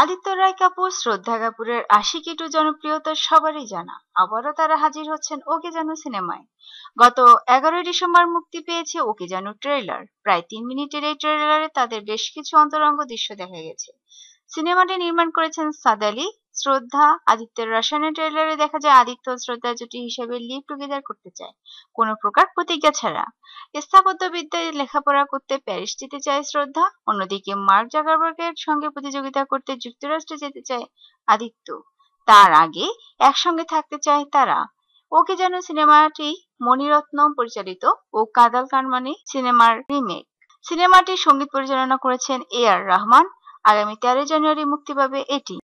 আদিত্য রায় কাপুর, শ্রদ্ধা কাপুরের আশিকি টু জনপ্রিয়তা সবারই জানা। আবারও তারা হাজির হচ্ছেন ওকে জানু সিনেমায়। গত এগারোই ডিসেম্বর মুক্তি পেয়েছে ওকে জানু ট্রেলার প্রায় তিন মিনিটের এই ট্রেলারে তাদের বেশ কিছু অন্তরঙ্গ দৃশ্য দেখা গেছে। সিনেমাটি নির্মাণ করেছেন সাদ শ্রদ্ধা। আদিত্যের রসায়নের ট্রেলারে দেখা যায়, আদিত্য শ্রদ্ধা জুটি হিসেবে লিভ টুগেদার করতে চায়। কোনো প্রকার প্রতিজ্ঞা ছাড়া। স্থাপত্যবিদ্যায় লেখাপড়া করতে প্যারিস যেতে চায় শ্রদ্ধা। অন্যদিকে মার্ক জাগারবার্গের সঙ্গে প্রতিযোগিতা করতে যুক্তরাষ্ট্রে যেতে চায় আদিত্য। তার আগে একসঙ্গে থাকতে চায় তারা। ওকে যেন সিনেমাটি মণিরত্নম পরিচালিত ও কাদাল কানমানি সিনেমার রিমেক সিনেমাটি সংগীত পরিচালনা করেছেন এ আর রহমান। আগামী তেরো জানুয়ারি মুক্তি পাবে এটি।